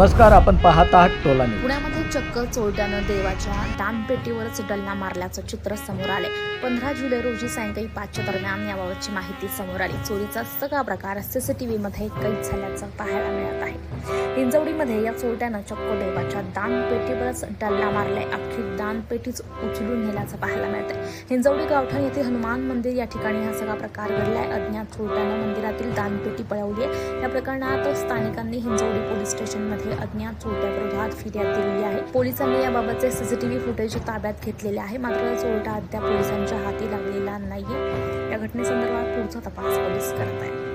नमस्कार आपण पाहत आहात टोला पुण्यामध्ये चक्क चोरट्यानं देवाच्या दानपेटीवरच डल्ला मारल्याचं चित्र समोर आले पंधरा जुलै रोजी सायंकाळी पाचच्या दरम्यान याबाबतची माहिती समोर आली. चोरीचा सगळा प्रकार सीसीटीव्ही मध्ये कैद झाल्याचं पाहायला मिळालं. हिंजवडीमध्ये या चोरट्यानं चक्क देवाच्या दानपेटीवरच डल्ला मारलाय. अख्खी दानपेटीच उचलून नेल्याचं पाहायला मिळतंय. हिंजवडी गावठाण येथे हनुमान मंदिर या ठिकाणी हा सगळा प्रकार घडलाय. अज्ञात चोरट्यानं मंदिरातील दानपेटी पळवली आहे. या प्रकरणात स्थानिकांनी हिंजवडी पोलीस स्टेशनमध्ये अज्ञात चोरट्याविरोधात फिर्याद दिलेली आहे. पोलिसांनी याबाबतचे सीसीटीव्ही फुटेज ताब्यात घेतलेले आहे. मात्र चोरटा अद्याप पोलिसांच्या हाती लागलेला नाहीये. या घटनेसंदर्भात पुढचा तपास पोलीस करत आहेत.